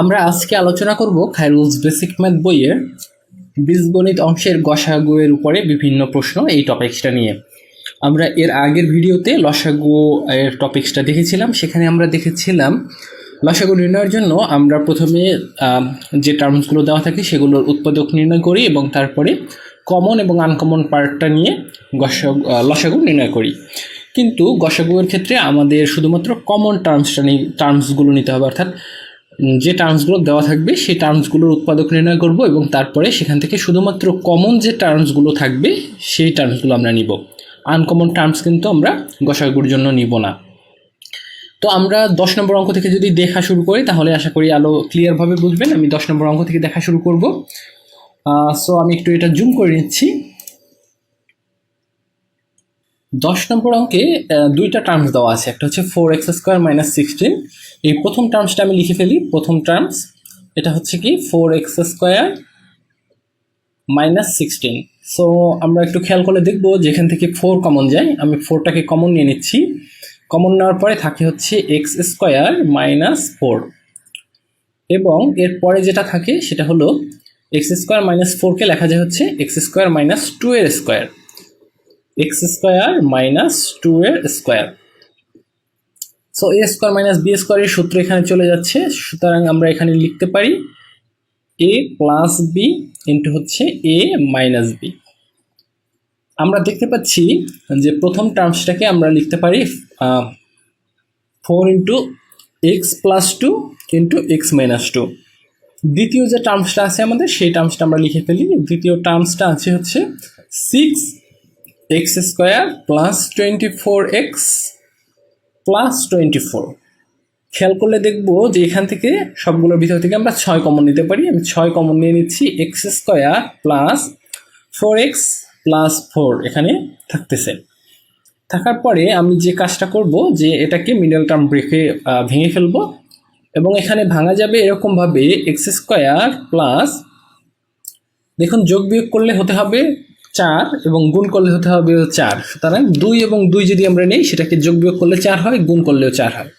আমরা আজকে আলোচনা করব খায়রুলস বেসিক ম্যাথ বইয়ের বীজগণিত অংশের গসাগুয়ের উপরে বিভিন্ন প্রশ্ন এই টপিক্সটা নিয়ে। আমরা এর আগের ভিডিওতে লসাগু এর টপিক্সটা দেখেছিলাম, সেখানে আমরা দেখেছিলাম লসাগু নির্ণয়ের জন্য আমরা প্রথমে যে টার্মসগুলো দেওয়া থাকে সেগুলোর উৎপাদক নির্ণয় করি এবং তারপরে কমন এবং আনকমন পার্টটা নিয়ে গসাগু লসাগু নির্ণয় করি। কিন্তু গসাগুয়ের ক্ষেত্রে আমাদের শুধুমাত্র কমন টার্মসটা টার্মসগুলো নিতে হবে, অর্থাৎ যে টার্মসগুলো দেওয়া থাকবে, সেই টার্মসগুলোর উৎপাদক নির্ণয় করব এবং তারপরে সেখান থেকে শুধুমাত্র কমন যে টার্মসগুলো থাকবে, সেই টার্মসগুলো আমরা নিব। আনকমন টার্মস কিন্তু আমরা গসাগুর জন্য নিব না। তো আমরা দশ নম্বর অঙ্ক থেকে যদি দেখা শুরু করি, তাহলে আশা করি আলো ক্লিয়ারভাবে বুঝবেন। আমি দশ নম্বর অঙ্ক থেকে দেখা শুরু করব। সো আমি একটু এটা জুম করে নিচ্ছি। দশ নম্বর অঙ্কে দুইটা টার্মস দেওয়া আছে। একটা হচ্ছে four X square minus sixteen এই প্রথম টার্মসটা আমি লিখে ফেলি। প্রথম টার্মস এটা হচ্ছে কি four X square minus sixteen so আমরা একটু খেয়াল করে দেখব যেখান থেকে ফোর কমন যায়। আমি ফোরটাকে কমন নিয়ে নিচ্ছি। কমন নেওয়ার পরে থাকে হচ্ছে এক্স স্কোয়ার মাইনাস ফোর এবং এর পরে যেটা থাকে, সেটা হলো এক্স স্কোয়ার মাইনাস ফোরকে লেখা যায় হচ্ছে এক্স স্কোয়ার মাইনাস টু এর square X square minus two এর square so A square minus B স্কোয়ারের সূত্র এখানে চলে যাচ্ছে। সুতরাং আমরা এখানে লিখতে পারি এ প্লাস বি ইন্টু হচ্ছে এ মাইনাস বি আমরা দেখতে পাচ্ছি যে প্রথম টার্মসটাকে আমরা লিখতে পারি four into X plus two into X minus two দ্বিতীয় যে টার্মসটা আছে আমাদের, সেই টার্মসটা আমরা লিখে ফেলি। দ্বিতীয় টার্মসটা আছে হচ্ছে six X square plus twenty four X plus twenty four খেয়াল করলে দেখব যে এখান থেকে সবগুলোর ভিতর থেকে আমরা ছয় কমন নিতে পারি। আমি ছয় কমন নিয়ে নিচ্ছি X square plus four X plus four এখানে থাকতেছে। থাকার পরে আমি যে কাজটা করব, যে এটাকে মিডল টার্ম ব্রেকে ভেঙে ফেলব এবং এখানে ভাঙা যাবে এরকমভাবে এক্স স্কোয়ার প্লাস দেখুন যোগ বিয়োগ করলে হতে হবে চার এবং গুণ করলে হতে হবে চার। সুতরাং দুই এবং দুই যদি আমরা নেই, সেটাকে যোগ বিয়োগ করলে চার হয়, গুণ করলেও চার হয়।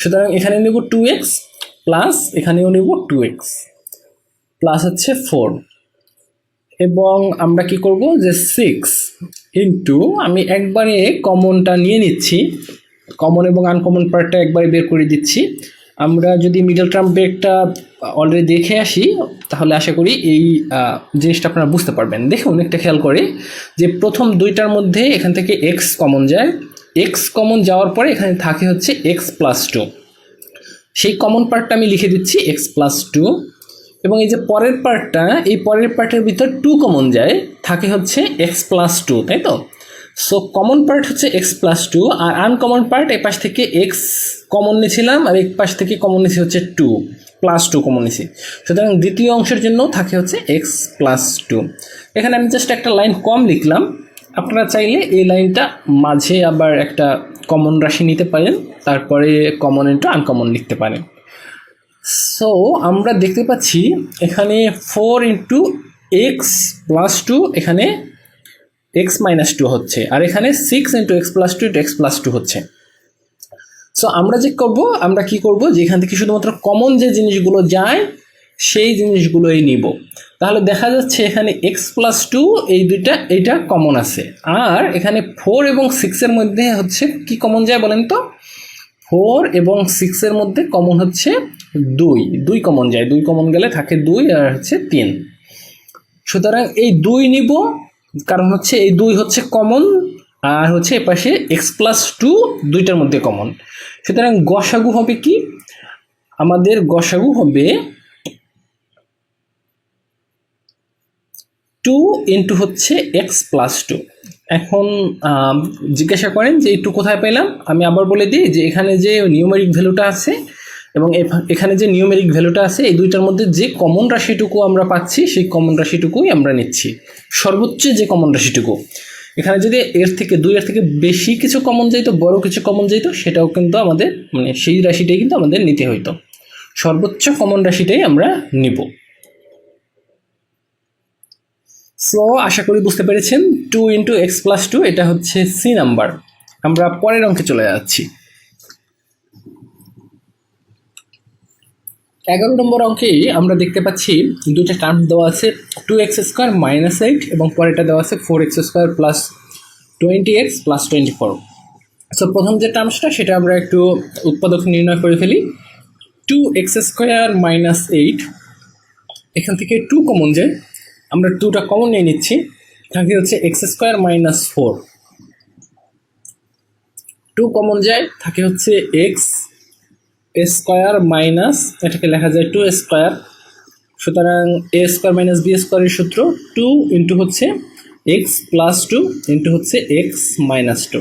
সুতরাং এখানে নেব টু এক্স প্লাস এখানেও নেব টু এক্স প্লাস হচ্ছে ফোর এবং আমরা কি করব যে সিক্স ইন্টু আমি একবারে কমনটা নিয়ে নিচ্ছি। কমন এবং আনকমন পার্টটা একবারে বের করে দিচ্ছি। আমরা যদি মিডল টার্ম ব্রেকটা অলরেডি দেখে আসি তাহলে আশা করি এই জিনিসটা আপনারা বুঝতে পারবেন। দেখুন, একটা খেয়াল করে যে প্রথম দুইটার মধ্যে এখান থেকে এক্স কমন যায়। এক্স কমন যাওয়ার পরে এখানে থাকে হচ্ছে এক্স প্লাস টু সেই কমন পার্টটা আমি লিখে দিচ্ছি এক্স প্লাস টু এবং এই যে পরের পার্টটা এই পরের পার্টের ভিতর টু কমন যায়, থাকে হচ্ছে এক্স প্লাস টু তাই তো? সো কমন পার্ট হচ্ছে এক্স প্লাস টু আর আনকমন পার্ট এই পাশ থেকে এক্স কমন নিয়েছিলাম, আর এক পাশ থেকে কমন নিয়েছি হচ্ছে টু প্লাস টু কমন নিয়েছি সুতরাং দ্বিতীয় অংশের জন্য থাকে হচ্ছে এক্স প্লাস টু এখানে আমি জাস্ট একটা লাইন কম লিখলাম। আপনারা চাইলে এই লাইনটা মাঝে আবার একটা কমন রাশি নিতে পারেন, তারপরে কমন ইন্টু আনকমন লিখতে পারেন। সো আমরা দেখতে পাচ্ছি এখানে four into X plus two এখানে এক্স মাইনাস টু হচ্ছে। আর এখানে six into X plus two into X plus two হচ্ছে। সো আমরা যে করব, আমরা কি করব? যেখান থেকে শুধুমাত্র কমন যে জিনিসগুলো যায়, সেই জিনিসগুলোই নিব। তাহলে দেখা যাচ্ছে এখানে এক্স প্লাস টু এই দুইটা, এইটা কমন আছে। আর এখানে ফোর এবং সিক্সের মধ্যে হচ্ছে কি কমন যায় বলেন তো? ফোর এবং সিক্সের মধ্যে কমন হচ্ছে দুই। দুই কমন যায়। দুই কমন গেলে থাকে দুই আর হচ্ছে তিন। সুতরাং এই দুই নিব, কারণ হচ্ছে এই দুই হচ্ছে কমন আর হচ্ছে এপাশে এক্স প্লাস টু দুইটার মধ্যে কমন সুতরাং গসাগু হবে কি? আমাদের গসাগু হবে টু ইন্টু হচ্ছে এক্স প্লাস টু এখন জিজ্ঞাসা করেন যে একটু কোথায় পেলাম আমি আবার বলে দিই যে এখানে যে নিউমেরিক ভ্যালুটা আছে এবং এখানে যে নিউমেরিক ভ্যালুটা আছে, এই দুইটার মধ্যে যে কমন রাশিটুকু আমরা পাচ্ছি, সেই কমন রাশিটুকুই আমরা নিচ্ছি। সর্বোচ্চ যে কমন রাশিটুকু। এখানে যদি এর থেকে দুই এর থেকে বেশি কিছু কমন যাইতো বড় কিছু কমন যাইতো সেটাও কিন্তু আমাদের মানে সেই রাশিটাই কিন্তু আমাদের নিতে হইতো। সর্বোচ্চ কমন রাশিটাই আমরা নিব। সো আশা করি বুঝতে পেরেছেন two into X plus two এটা হচ্ছে সি নাম্বার আমরা পরের অঙ্কে চলে যাচ্ছি। এগারো নম্বর অঙ্কে আমরা দেখতে পাচ্ছি দুইটা টার্ম দেওয়া আছে two X square minus eight এবং পরেরটা দেওয়া আছে four X square plus twenty X plus twenty four so প্রথম যে টার্মসটা সেটা আমরা একটু উৎপাদক নির্ণয় করে ফেলি। Two X square minus eight এখান থেকে টু কমন যায় আমরা টুটা কমন নিয়ে নিচ্ছি। থাকে হচ্ছে X square minus four two common যায়, থাকে হচ্ছে এক্স স্কোয়ার মাইনাস, এটাকে লেখা যায় টু স্কোয়ার, সুতরাং এ স্কোয়ার মাইনাস বি স্কোয়ারের সূত্র টু ইন্টু হচ্ছে এক্স প্লাস টু ইন্টু হচ্ছে এক্স মাইনাস টু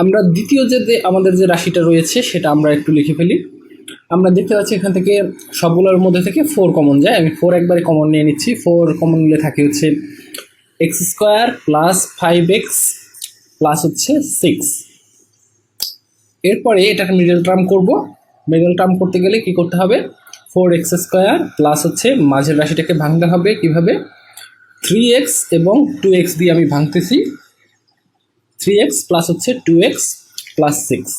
আমরা দ্বিতীয় যে আমাদের যে রাশিটা রয়েছে, সেটা আমরা একটু লিখে ফেলি। আমরা দেখতে পাচ্ছি এখান থেকে সবগুলোর মধ্যে থেকে ফোর কমন যায়। আমি ফোর একবারে কমন নিয়ে নিচ্ছি। ফোর কমন নিলে থাকে হচ্ছে X square plus five X plus হচ্ছে সিক্স এরপরে এটাকে মিডল টার্ম করব। মিডল টার্ম করতে গেলে কি করতে হবে? ফোর এক্স স্কোয়ার প্লাস হচ্ছে মাঝের রাশিটাকে ভাঙতে হবে কীভাবে? থ্রি এক্স এবং টু এক্স দিয়ে আমি ভাঙতেছি। থ্রি এক্স প্লাস হচ্ছে two X plus six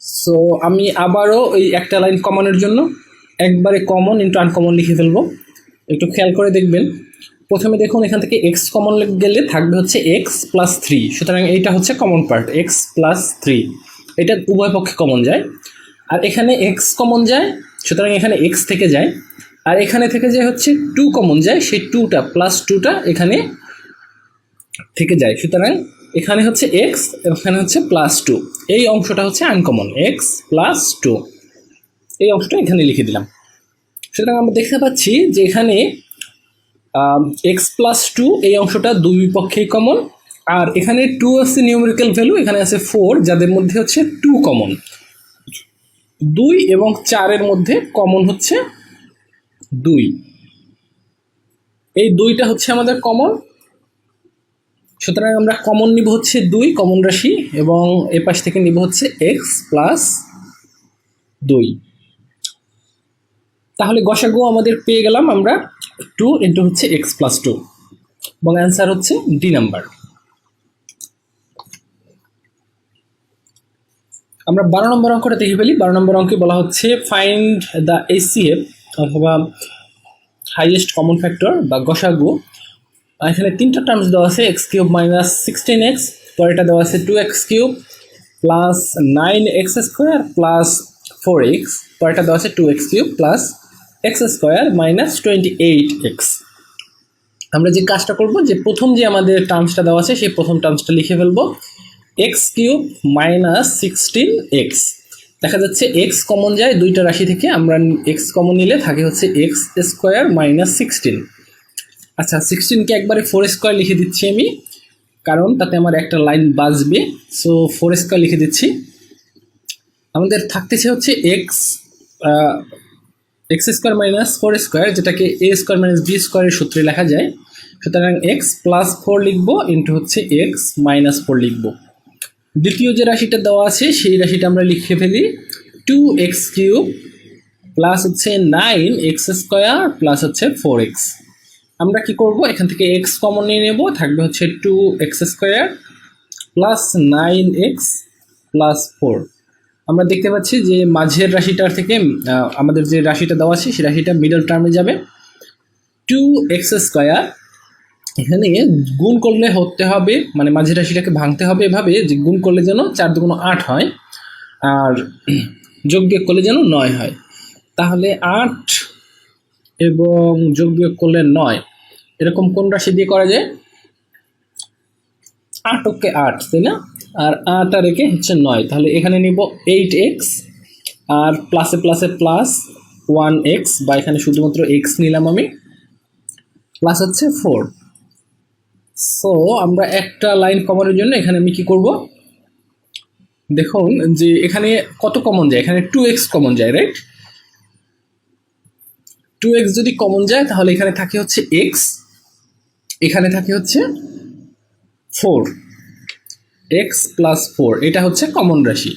so আমি আবারও ওই একটা লাইন কমনের জন্য একবারে কমন ইন্টু আনকমন লিখে ফেলব। একটু খেয়াল করে দেখবেন। প্রথমে দেখুন, এখান থেকে এক্স কমন গেলে থাকবে হচ্ছে এক্স প্লাস থ্রি সুতরাং এইটা হচ্ছে common part X plus three এটা উভয় পক্ষে কমন যায়। আর এখানে এক্স কমন যায়, সুতরাং এখানে এক্স থেকে যায়। আর এখানে থেকে যায় হচ্ছে টু কমন যায়, সেই টুটা প্লাস টুটা এখানে থেকে যায়। সুতরাং এখানে হচ্ছে এক্স এখানে হচ্ছে প্লাস টু এই অংশটা হচ্ছে আনকমন এক্স প্লাস টু এই অংশটা এখানে লিখে দিলাম। সুতরাং আমরা দেখতে পাচ্ছি যে এখানে এক্স প্লাস টু এই অংশটা দুই পক্ষেই কমন আর এখানে টু আছে নিউমেরিক্যাল ভ্যালু এখানে আছে ফোর যাদের মধ্যে হচ্ছে টু কমন দুই এবং চারের মধ্যে কমন হচ্ছে দুই। এই দুইটা হচ্ছে আমাদের কমন সুতরাং আমরা কমন নিব হচ্ছে দুই কমন রাশি, এবং এ পাশ থেকে নিব হচ্ছে এক্স প্লাস দুই। তাহলে গসাগু আমাদের পেয়ে গেলাম আমরা। টু ইন্টু হচ্ছে এক্স প্লাস টু এবং অ্যান্সার হচ্ছে ডি নাম্বার আমরা বারো নম্বর অঙ্কটা দেখে ফেলি। বারো নম্বর অঙ্কে বলা হচ্ছে ফাইন্ড দ্য এসিএফ অথবা হাইয়েস্ট কমন ফ্যাক্টর বা গসাগু। এখানে তিনটা টার্মস দেওয়া আছে X cube minus sixteen X পরেরটা দেওয়া আছে two X cube plus nine X square plus four X পরেরটা দেওয়া আছে two X cube plus X square minus twenty eight X. আমরা যে কাজটা করব, যে প্রথম যে আমাদের টার্মসটা দেওয়া আছে, সেই প্রথম টার্মসটা লিখে ফেলব। X cube minus sixteen X. দেখা যাচ্ছে এক্স কমন যায় দুইটা রাশি থেকে, আমরা এক্স কমন নিলে থাকে হচ্ছে এক্স স্কোয়ার মাইনাস সিক্সটিন। আচ্ছা সিক্সটিনকে একবারে ফোর স্কোয়ার লিখে দিচ্ছি আমি, কারণ তাতে আমার একটা লাইন বাজবে। সো, ফোর স্কোয়ার লিখে দিচ্ছি। আমাদের থাকতেছে হচ্ছে X X square minus four square যেটাকে এ স্কোয়ার মাইনাস বি স্কোয়ারের সূত্রে লেখা যায়, সুতরাং এক্স প্লাস ফোর লিখব ইন্টু হচ্ছে এক্স মাইনাস ফোর লিখব। দ্বিতীয় যে রাশিটা দেওয়া আছে, সেই রাশিটা আমরা লিখে ফেলি টু এক্স কিউব প্লাস হচ্ছে নাইন এক্স স্কোয়ার প্লাস হচ্ছে ফোর এক্স আমরা কি করব? এখান থেকে এক্স কমন নিয়ে নেব, থাকবে হচ্ছে two X square plus nine X plus four আমরা দেখতে পাচ্ছি যে মাঝের রাশিটার থেকে আমাদের যে রাশিটা দেওয়া আছে সেই রাশিটা মিডল টার্মে যাবে। টু এক্স স্কোয়ার এখানে গুণ করলে হতে হবে মানে মাঝের রাশিটাকে ভাঙতে হবে এভাবে, যে গুণ করলে যেন চার দুগুণ আট হয়, আর যোগ বিয়োগ করলে যেন নয় হয়। তাহলে আট এবং যোগ বিয়োগ করলে নয়, এরকম কোন রাশি দিয়ে করা যায়? আট ওকে আট, তাই না? আর আট একে হচ্ছে নয়। তাহলে এখানে নিব এইট এক্স আর প্লাসে প্লাসে প্লাস ওয়ান এক্স বা এখানে শুধুমাত্র এক্স নিলাম আমি। প্লাস হচ্ছে ফোর সো আমরা একটা লাইন কমানোর জন্য এখানে আমি কি করব? দেখুন যে এখানে কত কমন যায়? এখানে টু এক্স কমন যায় রাইট টু এক্স যদি কমন যায়, তাহলে এখানে থাকে হচ্ছে এক্স এখানে থাকে হচ্ছে ফোর এক্স প্লাস ফোর এটা হচ্ছে কমন রাশি।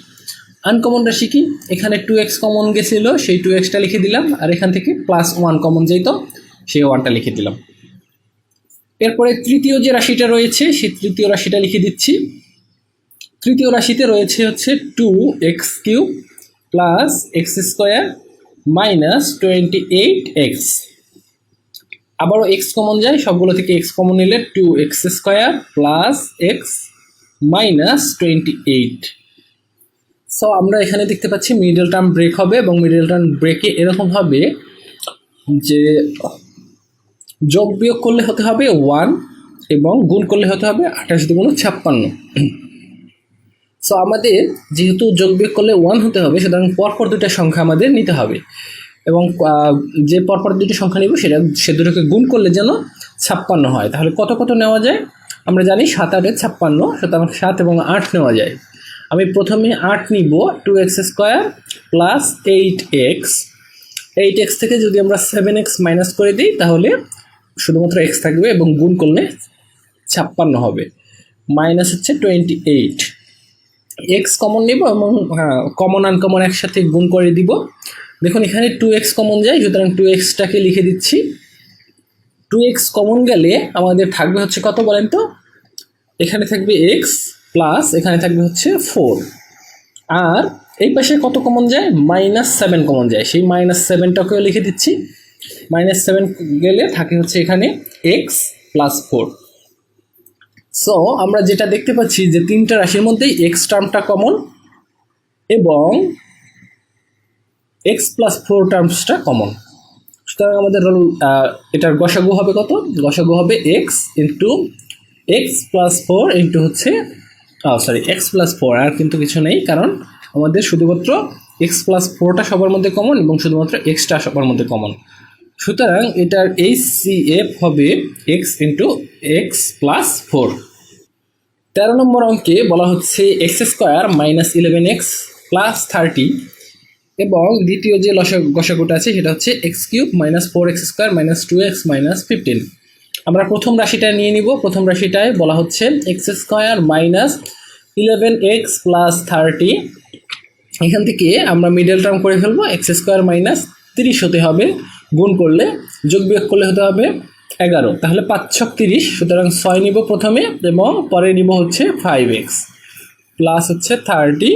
আনকমন রাশি কি? এখানে টু এক্স কমন গেছিল, সেই টু এক্সটা লিখে দিলাম, আর এখান থেকে প্লাস ওয়ান কমন যেত সেই ওয়ানটা লিখে দিলাম। এরপরে তৃতীয় যে রাশিটা রয়েছে, সেই তৃতীয় রাশিটা লিখে দিচ্ছি। তৃতীয় রাশিতে রয়েছে হচ্ছে two X cube plus X square minus twenty eight X আবারও এক্স কমন যায়, সবগুলো থেকে এক্স কমন নিলে two X square plus X minus twenty eight so আমরা এখানে দেখতে পাচ্ছি মিডল টার্ম ব্রেক হবে এবং মিডল টার্ম ব্রেকে এরকম হবে যে যোগ বিয়োগ করলে হতে হবে ওয়ান এবং গুণ করলে হতে হবে আঠাশ দুগুণ ছাপ্পান্ন। সো আমাদের যেহেতু যোগ বিয়োগ করলে ওয়ান হতে হবে, সুতরাং পরপর দুটা সংখ্যা আমাদের নিতে হবে। এবং যে পরপর দুটি সংখ্যা নিব সেটা, সে দুটোকে গুণ করলে যেন ছাপ্পান্ন হয়। তাহলে কত কত নেওয়া যায়? আমরা জানি সাত আটে ছাপ্পান্ন, সুতরাং সাত এবং আট নেওয়া যায়। আমি প্রথমে আট নিব two x square plus eight x eight x থেকে যদি আমরা সেভেন এক্স মাইনাস করে দিই, তাহলে শুধুমাত্র এক্স থাকবে এবং গুণ করলে ছাপ্পান্ন হবে। মাইনাস হচ্ছে টোয়েন্টি এইট এক্স কমন নিব এবং কমন আনকমন একসাথে গুণ করে দিব। দেখুন, এখানে টু এক্স কমন যায়, সুতরাং টু এক্সটাকে লিখে দিচ্ছি। টু এক্স কমন গেলে আমাদের থাকবে হচ্ছে কত বলেন তো? এখানে থাকবে এক্স প্লাস এখানে থাকবে হচ্ছে ফোর আর এই পাশে কত কমন যায়? মাইনাস সেভেন কমন যায়। সেই মাইনাস সেভেনটাকেও লিখে দিচ্ছি। মাইনাস সেভেন গেলে থাকে হচ্ছে এখানে এক্স প্লাস ফোর সো আমরা যেটা দেখতে পাচ্ছি যে তিনটা রাশির মধ্যেই এক্স টার্মটা কমন এবং এক্স প্লাস ফোর টার্মসটা কমন সুতরাং আমাদের এটার গসাগু হবে কত? গসাগু হবে x into x plus four into হচ্ছে সরি এক্স প্লাস ফোর আর কিন্তু কিছু নেই, কারণ আমাদের শুধুমাত্র এক্স প্লাস ফোরটা সবার মধ্যে কমন এবং শুধুমাত্র এক্সটা সবার মধ্যে কমন সুতরাং এটার এইচ সি এফ হবে x into x plus four তেরো নম্বর অঙ্কে বলা হচ্ছে x square minus eleven x plus thirty এবং দ্বিতীয় যে লসা গসাগুটা আছে, সেটা হচ্ছে x cube minus four x square minus two x minus fifteen আমরা প্রথম রাশিটা নিয়ে নিব। প্রথম রাশিটায় বলা হচ্ছে x square minus eleven x plus thirty এখান থেকে আমরা মিডল টার্ম করে ফেলব এক্স স্কোয়ার মাইনাস তিরিশ হতে হবে, গুণ করলে যোগ বিয়োগ করলে হতে হবে এগারো। তাহলে পাঁচ ছক তিরিশ, সুতরাং ছয় নিব প্রথমে এবং পরে নিব হচ্ছে ফাইভ এক্স প্লাস হচ্ছে থার্টি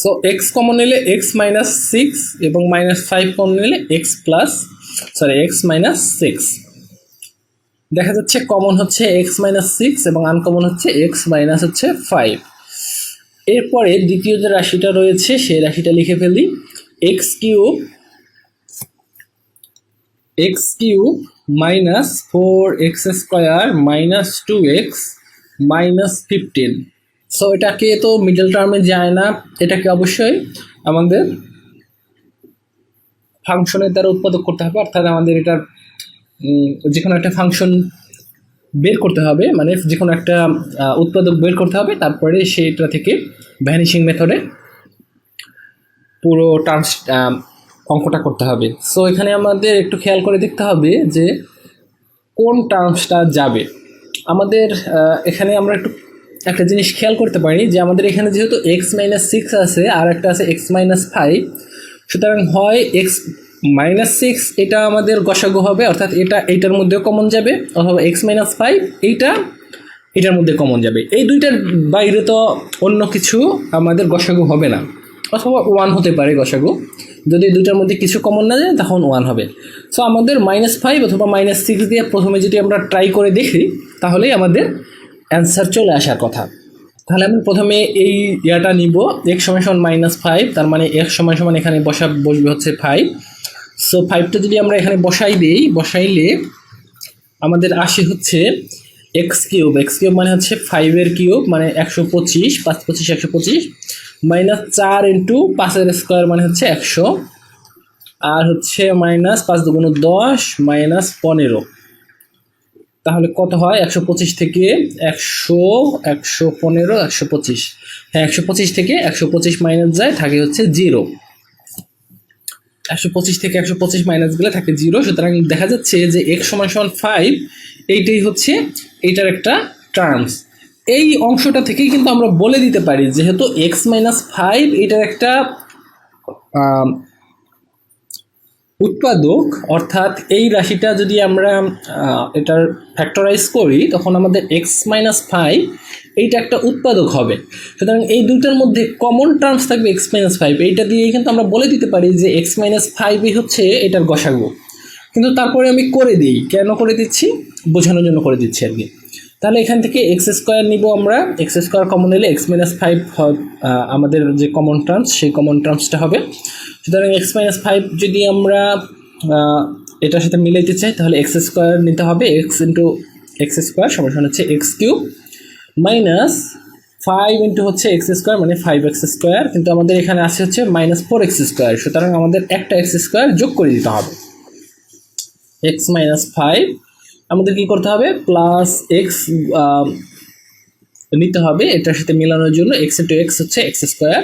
সো এক্স কমন নিলে এক্স মাইনাস সিক্স এবং মাইনাস ফাইভ কমন নিলে x plus sorry x minus six দেখা যাচ্ছে কমন হচ্ছে এক্স মাইনাস সিক্স এবং আনকমন হচ্ছে এক্স মাইনাস হচ্ছে ফাইভ এরপরে দ্বিতীয় যে রাশিটা রয়েছে, সেই রাশিটা লিখে ফেলি। X cube x cube minus four x square minus two x minus fifteen so এটাকে তো মিডল টার্মে যায় না, এটাকে অবশ্যই আমাদের ফাংশনের দ্বারা উৎপাদক করতে হবে, অর্থাৎ আমাদের এটার যে কোনো একটা ফাংশন বের করতে হবে মানে যে কোনো একটা উৎপাদক বের করতে হবে, তারপরে সেটা থেকে ভ্যানিশিং মেথডে পুরো টার্মস অঙ্কটা করতে হবে। সো এখানে আমাদের একটু খেয়াল করে দেখতে হবে যে কোন টার্মসটা যাবে। আমাদের এখানে আমরা একটু একটা জিনিস খেয়াল করতে পারি যে আমাদের এখানে যেহেতু এক্স মাইনাস সিক্স আছে, আর একটা আছে এক্স মাইনাস ফাইভ সুতরাং হয় এক্স মাইনাস সিক্স, এটা আমাদের গসাগু হবে, অর্থাৎ এটা এইটার মধ্যেও কমন যাবে, অথবা এক্স মাইনাস ফাইভ এইটা এটার মধ্যে কমন যাবে। এই দুইটার বাইরে তো অন্য কিছু আমাদের গসাগু হবে না, অথবা ওয়ান হতে পারে গসাগু। যদি দুইটার মধ্যে কিছু কমন না যায়, তখন ওয়ান হবে। সো আমাদের মাইনাস ফাইভ অথবা মাইনাস সিক্স দিয়ে প্রথমে যদি আমরা ট্রাই করে দেখি, তাহলেই আমাদের অ্যান্সার চলে আসার কথা। তাহলে আমি প্রথমে এই ইয়াটা নিব এক সময় সমান মাইনাস ফাইভ তার মানে এক সময় সমান এখানে বসা বসবে হচ্ছে ফাইভ সো ফাইভটা যদি আমরা এখানে বসাই দিই, বসাইলে আমাদের আসে হচ্ছে এক্স কিউব। এক্স কিউব মানে হচ্ছে ফাইভের কিউব মানে একশো পঁচিশ, পাঁচ পঁচিশ, একশো পঁচিশ মাইনাস চার ইন্টু পাঁচের স্কোয়ার মানে হচ্ছে একশো, আর হচ্ছে মাইনাস পাঁচ দুগুণ দশ মাইনাস পনেরো। তাহলে কত হয়? একশো পঁচিশ থেকে একশো একশো পনেরো, একশো পঁচিশ। হ্যাঁ একশো পঁচিশ থেকে একশো পঁচিশ মাইনাস যায়, থাকে হচ্ছে জিরো একশো পঁচিশ থেকে একশো পঁচিশ মাইনাস গেলে থাকে জিরো সুতরাং দেখা যাচ্ছে যে এক সমান সমান ফাইভ এইটাই হচ্ছে এইটার একটা টার্মস এই অংশটা থেকেই কিন্তু আমরা বলে দিতে পারি, যেহেতু এক্স মাইনাস ফাইভ এটার একটা উৎপাদক, অর্থাৎ এই রাশিটা যদি আমরা এটার ফ্যাক্টরাইজ করি, তখন আমাদের এক্স মাইনাস ফাইভ এইটা একটা উৎপাদক হবে। সুতরাং এই দুইটার মধ্যে কমন টার্মস থাকবে এক্স মাইনাস ফাইভ এইটা দিয়ে কিন্তু আমরা বলে দিতে পারি যে এক্স মাইনাস ফাইভই হচ্ছে এটার গসাগু। কিন্তু তারপরে আমি করে দিই। কেন করে দিচ্ছি? বোঝানোর জন্য করে দিচ্ছি আর কি। তাহলে এখান থেকে এক্স স্কোয়ার নিব আমরা। এক্স স্কোয়ার কমন নিলে এক্স মাইনাস ফাইভ আমাদের যে কমন টার্মস সেই কমন টার্মসটা হবে। সুতরাং এক্স মাইনাস ফাইভ যদি আমরা এটার সাথে মিলাইতে চাই, তাহলে এক্স স্কোয়ার নিতে হবে। এক্স ইন্টু এক্স স্কোয়ার সমান হচ্ছে x cube minus five into হচ্ছে এক্স স্কোয়ার মানে ফাইভ এক্স স্কোয়ার কিন্তু আমাদের এখানে আসে হচ্ছে মাইনাস ফোর এক্স স্কোয়ার সুতরাং আমাদের একটা এক্স স্কোয়ার যোগ করে দিতে হবে। এক্স মাইনাস ফাইভ আমাদের কি করতে হবে? প্লাস এক্স নিতে হবে এটার সাথে মেলানোর জন্য এক্স ইন্টু এক্স হচ্ছে এক্স স্কোয়ার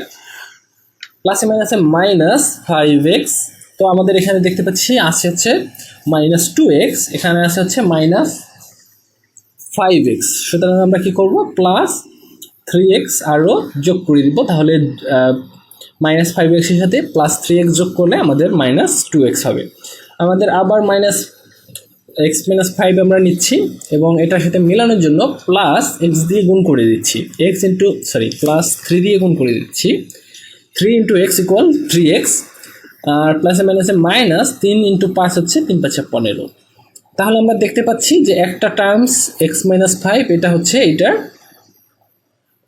প্লাসে মাইনাসে মাইনাস ফাইভ এক্স তো আমাদের এখানে দেখতে পাচ্ছি আছে হচ্ছে মাইনাস টু এক্স এখানে আছে হচ্ছে মাইনাস ফাইভ এক্স সুতরাং আমরা কি করব? প্লাস থ্রি এক্স আরও যোগ করে দিব। তাহলে মাইনাস ফাইভ এক্সের সাথে প্লাস থ্রি এক্স যোগ করলে আমাদের মাইনাস টু এক্স হবে। আমাদের আবার মাইনাস এক্স মাইনাস ফাইভ আমরা নিচ্ছি এবং এটার সাথে মেলানোর জন্য প্লাস এক্স দিয়ে গুণ করে দিচ্ছি। X into sorry plus three দিয়ে গুণ করে দিচ্ছি। Three into x equal three x আর প্লাসে মাইনাসে মাইনাস তিন ইন্টু পাঁচ হচ্ছে তিন পাঁচে পনেরো। তাহলে আমরা দেখতে পাচ্ছি যে একটা টার্মস এক্স মাইনাস ফাইভ এটা হচ্ছে এইটার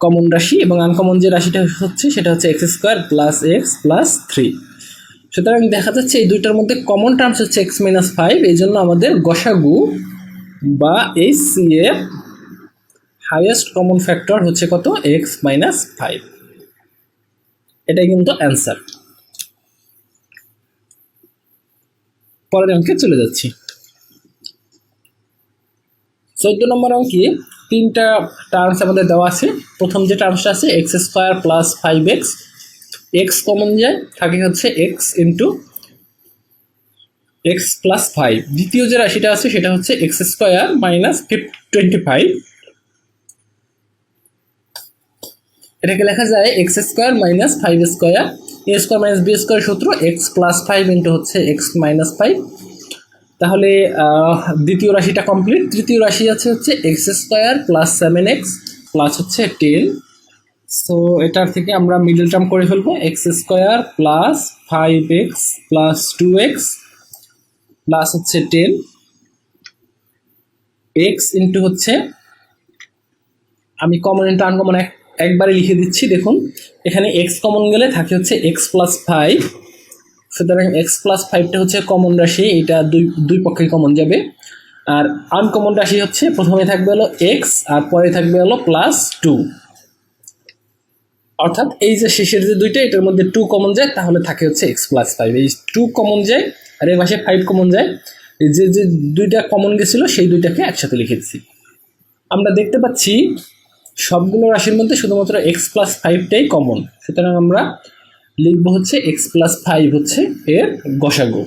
কমন রাশি এবং আনকমন যে রাশিটা হচ্ছে সেটা হচ্ছে x square plus x plus three সুতরাং দেখা যাচ্ছে এই দুইটার মধ্যে কমন টার্মস হচ্ছে এক্স মাইনাস ফাইভ এই জন্য আমাদের গসাগু বা এইচ সি এর হাইয়েস্ট কমন ফ্যাক্টর হচ্ছে কত? এক্স মাইনাস ফাইভ এটাই কিন্তু অ্যান্সার পরের অঙ্কে চলে যাচ্ছি। চোদ্দ নম্বর অঙ্কে তিনটা টার্মস আমাদের দেওয়া আছে। প্রথম যে টার্মসটা আছে x square plus five x x common যায়, থাকে হচ্ছে x into x plus five দ্বিতীয় যে রাশিটা আছে, সেটা হচ্ছে x square minus twenty five এটাকে লেখা যায় x square minus five square A square minus B square সূত্র এক্স প্লাস ফাইভ ইন্টু হচ্ছে এক্স মাইনাস ফাইভ তাহলে দ্বিতীয় রাশিটা কমপ্লিট তৃতীয় রাশি আছে হচ্ছে x square plus seven x plus হচ্ছে টেন সো এটার থেকে আমরা মিডল টার্ম করে ফেলব। X square plus five x plus two x plus হচ্ছে টেন এক্স ইন্টু হচ্ছে, আমি কমন ইন্টু আনকমন এক, একবারে লিখে দিচ্ছি, দেখুন। এখানে এক্স কমন গেলে থাকে হচ্ছে এক্স প্লাস ফাইভ সুতরাং এক্স প্লাস ফাইভটা হচ্ছে কমন রাশি, এটা দুই দুই পক্ষে কমন যাবে। আর আনকমন রাশি হচ্ছে, প্রথমে থাকবে হলো এক্স আর পরে থাকবে হলো প্লাস টু অর্থাৎ এই যে শেষের যে দুইটা, এটার মধ্যে টু কমন যায়, তাহলে থাকে হচ্ছে এক্স প্লাস ফাইভ এই টু কমন যায়, আর এর পাশে ফাইভ কমন যায়। এই যে যে দুইটা কমন গেছিল, সেই দুইটাকে একসাথে লিখে দিচ্ছি আমরা দেখতে পাচ্ছি, সবগুলো রাশির মধ্যে শুধুমাত্র এক্স প্লাস ফাইভটাই কমন সুতরাং আমরা লিখব হচ্ছে এক্স প্লাস ফাইভ হচ্ছে এর গসাগু।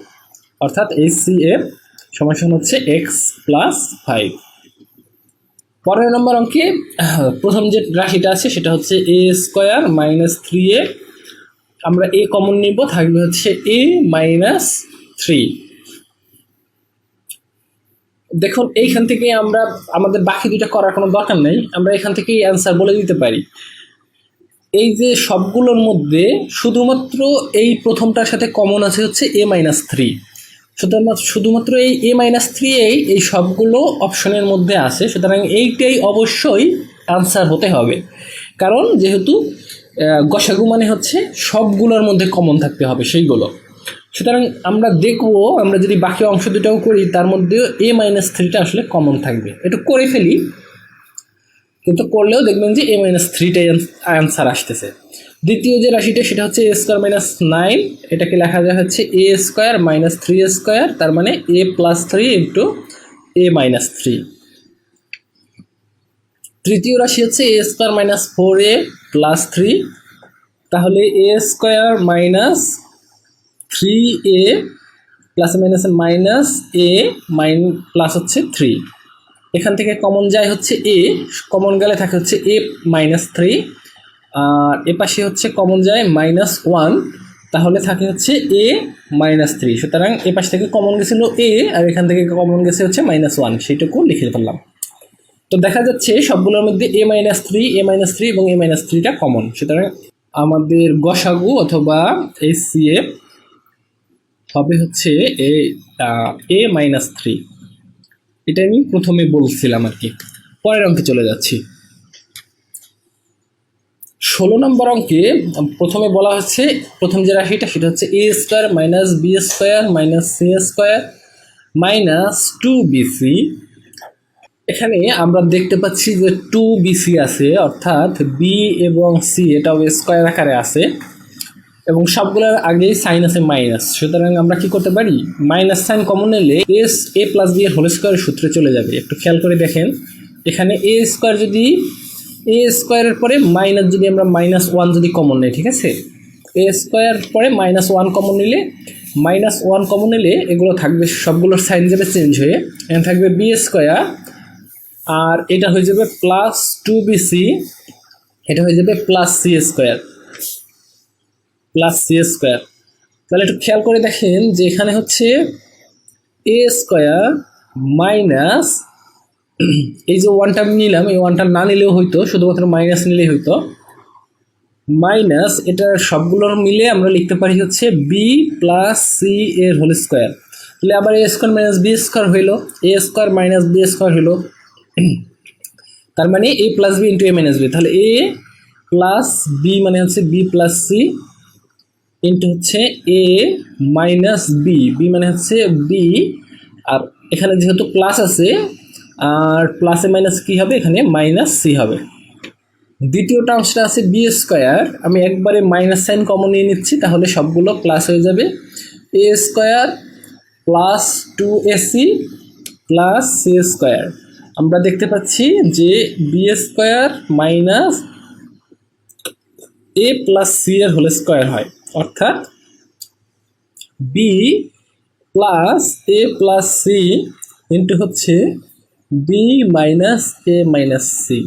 অর্থাৎ এইচ সি এর সমাধান হচ্ছে এক্স প্লাস ফাইভ পরের নম্বর অঙ্কে, প্রথম যে রাশিটা আছে সেটা হচ্ছে A square minus three A আমরা এ কমন নিব, থাকবে হচ্ছে এ মাইনাস থ্রি দেখুন, এইখান থেকে আমরা, আমাদের বাকি দুইটা করার কোনো দরকার নেই, আমরা এখান থেকেই অ্যান্সার বলে দিতে পারি। এই যে সবগুলোর মধ্যে শুধুমাত্র এই প্রথমটার সাথে কমন আছে হচ্ছে এ মাইনাস থ্রি শুধুমাত্র শুধুমাত্র এই এ মাইনাস থ্রি এই এই সবগুলো অপশনের মধ্যে আছে। সুতরাং এইটাই অবশ্যই আনসার হতে হবে। কারণ যেহেতু গসাগু মানে হচ্ছে সবগুলোর মধ্যে কমন থাকতে হবে সেইগুলো। সুতরাং আমরা দেখব, আমরা যদি বাকি অংশ দুটাও করি, তার মধ্যেও এ মাইনাস থ্রিটা আসলে কমন থাকবে। একটু করে ফেলি। কিন্তু করলেও দেখবেন যে এ মাইনাস থ্রিটাই অ্যান্সার আসতেছে। দ্বিতীয় যে রাশিটা, সেটা হচ্ছে এ স্কোয়ার মাইনাস নাইন এটাকে লেখা যায় হচ্ছে A square minus three square তার মানে A plus three into A minus three তৃতীয় রাশি হচ্ছে A square minus four A plus three তাহলে A square minus three A plus minus minus A minus plus হচ্ছে থ্রি এখান থেকে common যায় হচ্ছে এ কমন গেলে থাকে হচ্ছে এ মাইনাস থ্রি আর এ পাশে হচ্ছে কমন যায় মাইনাস ওয়ান তাহলে থাকে হচ্ছে এ মাইনাস থ্রি সুতরাং এ পাশ থেকে কমন গেছিল এ আর এখান থেকে কমন গেছে হচ্ছে মাইনাস ওয়ান সেইটুকু লিখে ফেললাম। তো দেখা যাচ্ছে সবগুলোর মধ্যে A minus three A minus three এবং এ মাইনাস থ্রিটা কমন সুতরাং আমাদের গসাগু অথবা এই সিএফ হবে হচ্ছে এ মাইনাস থ্রি এটা আমি প্রথমে বলছিলাম আর কি। পরের অঙ্কে চলে যাচ্ছি। ষোলো নম্বর অঙ্কে প্রথমে বলা হচ্ছে, প্রথম যে রাশিটা সেটা হচ্ছে A square minus B square minus C square minus two BC এখানে আমরা দেখতে পাচ্ছি যে টু বিসি আছে, অর্থাৎ বি এবং সি এটাও স্কোয়ার আকারে আছে। এবং সবগুলোর আগেই সাইন আছে মাইনাস সুতরাং আমরা কি করতে পারি? মাইনাস সাইন কমন এলে এস এ প্লাস বি এর হোল স্কোয়ারের সূত্রে চলে যাবে। একটু খেয়াল করে দেখেন। এখানে এ স্কোয়ার যদি এ স্কোয়ারের পরে মাইনাস যদি আমরা মাইনাস ওয়ান যদি কমন নেই, ঠিক আছে? এ স্কোয়ার পরে মাইনাস ওয়ান কমন নিলে মাইনাস ওয়ান কমন নিলে এগুলো থাকবে, সবগুলোর সাইন যাবে চেঞ্জ হয়ে। এখানে থাকবে বি স্কোয়ার আর এটা হয়ে যাবে প্লাস টু বি সি এটা হয়ে যাবে plus C square plus C square তাহলে একটু খেয়াল করে দেখেন যে এখানে হচ্ছে এ স্কোয়ার মাইনাস এই যে ওয়ানটা নিলাম, এই ওয়ানটা না নিলেও হইতো, শুধুমাত্র মাইনাস নিলেই হইতো। মাইনাস এটা সবগুলোর মিলে আমরা লিখতে পারি হচ্ছে বি প্লাস সি এর হোল স্কোয়ার তাহলে আবার A square minus B square হইল A square minus B square হইল। তার মানে A plus B into A minus B তাহলে এ প্লাস বি মানে হচ্ছে বি প্লাস সি ইন্টু হচ্ছে এ মাইনাস বি বি মানে হচ্ছে বি আর এখানে যেহেতু প্লাস আছে, আর প্লাসে মাইনাস কি হবে? এখানে মাইনাস সি হবে। দ্বিতীয় টার্মসটা আছে বি স্কোয়ার আমি একবারে মাইনাস সাইন কমন নিয়ে নিচ্ছি, তাহলে সবগুলো প্লাস হয়ে যাবে। A square plus two AC plus C square আমরা দেখতে পাচ্ছি যে B square minus A plus C এর হোল স্কোয়ার হয়। অর্থাৎ B plus A plus C into হচ্ছে B minus A minus C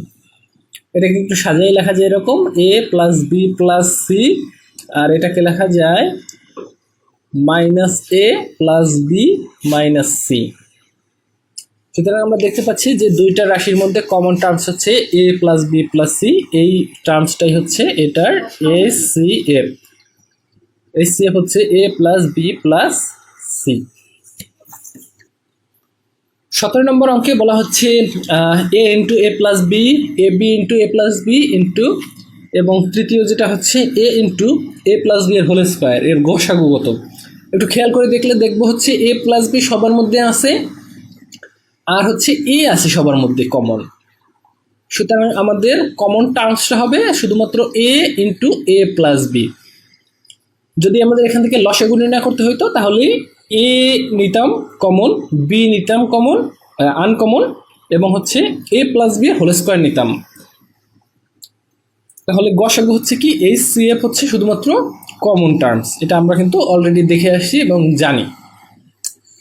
এটাকে একটু সাজিয়ে লেখা যায় এরকম A plus B plus C আর এটাকে লেখা যায় minus A plus B minus C সুতরাং আমরা দেখতে পাচ্ছি যে দুইটা রাশির মধ্যে কমন টার্মস হচ্ছে A plus B plus C এই টার্মসটাই হচ্ছে এটার এ সি এফ এই সি এফ হচ্ছে A plus B plus C সতেরো নম্বর অঙ্কে বলা হচ্ছে A into A plus B A B into A plus B into এবং তৃতীয় যেটা হচ্ছে A into A plus B এর হোল স্কোয়ার এর গোসাগুগত একটু খেয়াল করে দেখলে দেখব হচ্ছে এ প্লাস বি সবার মধ্যে আছে, আর হচ্ছে এ আছে সবার মধ্যে কমন সুতরাং আমাদের কমন টার্মসটা হবে শুধুমাত্র A into A plus B যদি আমাদের এখান থেকে লসাগু নির্ণয় করতে হইতো, তাহলে এ নিতাম কমন, বি নিতাম কমন আনকমন এবং হচ্ছে A plus B whole square নিতাম। তাহলে গসাগু হচ্ছে কি? এই সিএফ হচ্ছে শুধুমাত্র কমন টার্মস এটা আমরা কিন্তু অলরেডি দেখে আসি এবং জানি।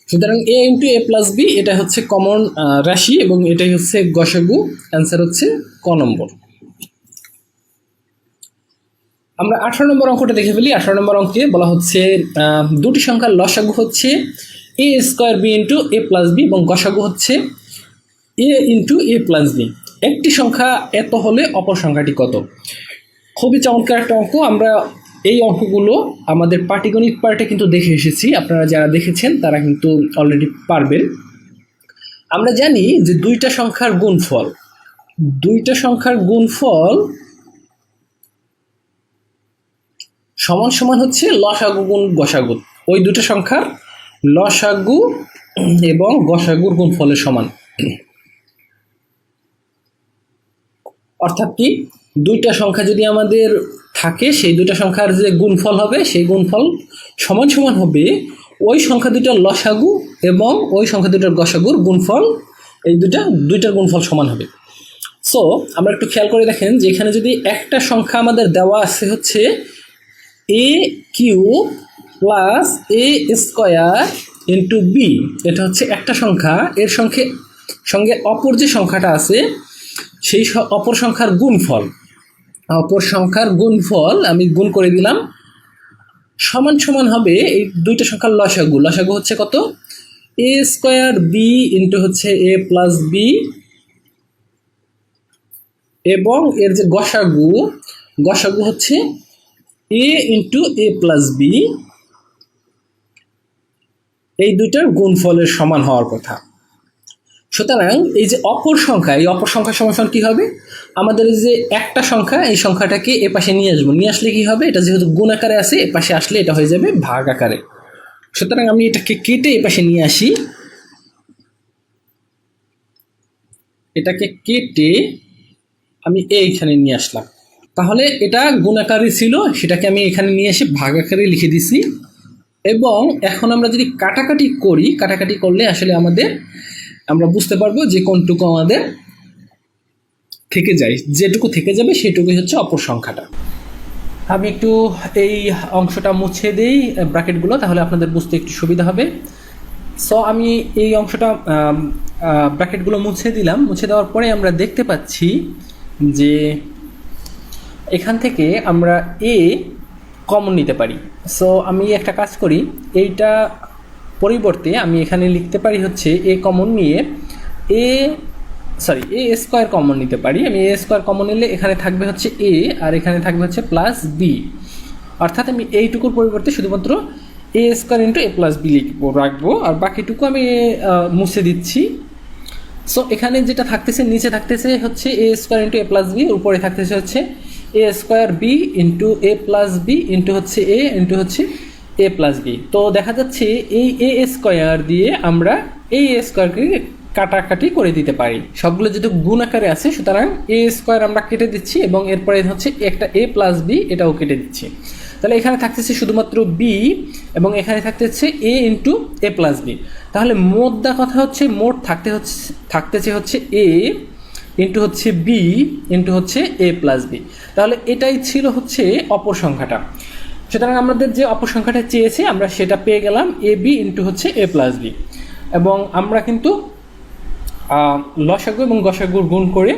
সুতরাং A into A plus B এটা হচ্ছে কমন রাশি এবং এটাই হচ্ছে গসাগু অ্যান্সার হচ্ছে ক নম্বর। আমরা আঠারো নম্বর অঙ্কটা দেখে ফেলি। আঠারো নম্বর অঙ্কে বলা হচ্ছে দুটি সংখ্যার লসাগু হচ্ছে A square B into A plus B এবং গসাগু হচ্ছে A into A plus B একটি সংখ্যা এত হলে অপর সংখ্যাটি কত? খুবই চমৎকার একটা অঙ্ক। আমরা এই অঙ্কগুলো আমাদের পাটিগণিত পার্টে কিন্তু দেখে এসেছি। আপনারা যারা দেখেছেন, তারা কিন্তু অলরেডি পারবেন। আমরা জানি যে দুইটা সংখ্যার গুণফল, দুইটা সংখ্যার গুণফল সমান সমান হচ্ছে লসাগু গুণ গসাগু। ওই দুটো সংখ্যার লসাগু এবং গসাগুর গুণফলের সমান। অর্থাৎ কি? দুইটা সংখ্যা যদি আমাদের থাকে, সেই দুইটা সংখ্যার যে গুণফল হবে, সেই গুণফল সমান সমান হবে ওই সংখ্যা দুইটার লসাগু এবং ওই সংখ্যা দুইটার গসাগুর গুণফল। এই দুইটা, দুইটার গুণফল সমান হবে। সো আমরা একটু খেয়াল করে দেখেন যে এখানে যদি একটা সংখ্যা আমাদের দেওয়া আছে হচ্ছে A Q plus A square into B এটা হচ্ছে একটা সংখ্যা। এর সঙ্গে সঙ্গে অপর যে সংখ্যাটা আছে, সেই অপর সংখ্যার গুণফল। অপর সংখ্যার গুণফল আমি গুণ করে দিলাম। সমান সমান হবে এই দুইটা সংখ্যার লসাগু। লসাগু হচ্ছে কত? এ স্কোয়ার বি ইন্টু হচ্ছে এ প্লাস বি এবং এর যে গসাগু গসাগু হচ্ছে A into A plus B এই দুইটার গুণফলের সমান হওয়ার কথা। সুতরাং এই যে অপর সংখ্যা, এই অপর সংখ্যার সমাসন কি হবে? আমাদের যে একটা সংখ্যা, এই সংখ্যাটাকে এ পাশে নিয়ে আসব। নিয়ে আসলে কি হবে? এটা যেহেতু গুণ আকারে আছে, এ পাশে আসলে এটা হয়ে যাবে ভাগ আকারে। সুতরাং আমি এটাকে কেটে এ পাশে নিয়ে আসি। এটাকে কেটে আমি এইখানে নিয়ে আসলাম। তাহলে এটা গুণ আকারে ছিল, সেটাকে আমি এখানে নিয়ে এসে ভাগ আকারে লিখে দিছি। এবং এখন আমরা যদি কাটাকাটি করি, কাটাকাটি করলে আসলে আমাদের, আমরা বুঝতে পারব যে কোনটুকু আমাদের থেকে যায়। যেটুকু থেকে যাবে, সেটুকুই হচ্ছে অপর সংখ্যাটা। আমি একটু এই অংশটা মুছে দিই, ব্র্যাকেটগুলো, তাহলে আপনাদের বুঝতে একটু সুবিধা হবে। সো আমি এই অংশটা ব্র্যাকেটগুলো মুছে দিলাম। মুছে দেওয়ার পরে আমরা দেখতে পাচ্ছি যে এখান থেকে আমরা এ কমন নিতে পারি। সো আমি একটা কাজ করি, এইটা পরিবর্তে আমি এখানে লিখতে পারি হচ্ছে এ কমন নিয়ে A sorry A square common নিতে পারি। আমি এ স্কোয়ার কমন নিলে এখানে থাকবে হচ্ছে এ আর এখানে থাকবে হচ্ছে প্লাস বি অর্থাৎ আমি এইটুকুর পরিবর্তে শুধুমাত্র A square into A plus B লিখব, রাখব। আর বাকিটুকু আমি মুছে দিচ্ছি। সো এখানে যেটা থাকতেছে, নিচে থাকতেছে হচ্ছে A square into A plus B উপরে থাকতেছে হচ্ছে A square B into A plus B into হচ্ছে এ ইন্টু হচ্ছে এ প্লাস বি তো দেখা যাচ্ছে এই এ স্কোয়ার দিয়ে আমরা এই এ স্কোয়ারকে কাটাকাটি করে দিতে পারি। সবগুলো যেহেতু গুণ আকারে আছে, সুতরাং এ স্কোয়ার আমরা কেটে দিচ্ছি এবং এরপরে হচ্ছে একটা এ প্লাস বি এটাও কেটে দিচ্ছি। তাহলে এখানে থাকতেছে শুধুমাত্র বি এবং এখানে থাকতেছে A into A plus B তাহলে মোদ্দা কথা হচ্ছে, মোট থাকতে হচ্ছে, থাকতেছে হচ্ছে এ ইন্টু হচ্ছে বি ইন্টু হচ্ছে এ প্লাস বি তাহলে এটাই ছিল হচ্ছে অপর সংখ্যাটা। সুতরাং আমাদের যে অপর সংখ্যাটা চেয়েছে, আমরা সেটা পেয়ে গেলাম এ বি ইন্টু হচ্ছে এ প্লাস বি এবং আমরা কিন্তু লসাগু এবং গসাগুর গুণ করে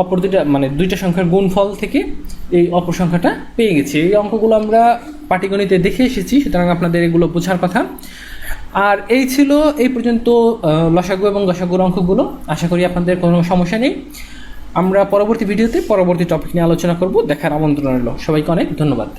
অপর দুইটা মানে দুইটা সংখ্যার গুণফল থেকে এই অপর সংখ্যাটা পেয়ে গেছি। এই অঙ্কগুলো আমরা পাটিগণিতে দেখে এসেছি, সুতরাং আপনাদের এগুলো বোঝার কথা। আর এই ছিল এই পর্যন্ত লসাগু এবং গসাগুর অঙ্কগুলো। আশা করি আপনাদের কোনো সমস্যা নেই। আমরা পরবর্তী ভিডিওতে পরবর্তী টপিক নিয়ে আলোচনা করব, দেখার আমন্ত্রণ রইল। সবাইকে অনেক ধন্যবাদ।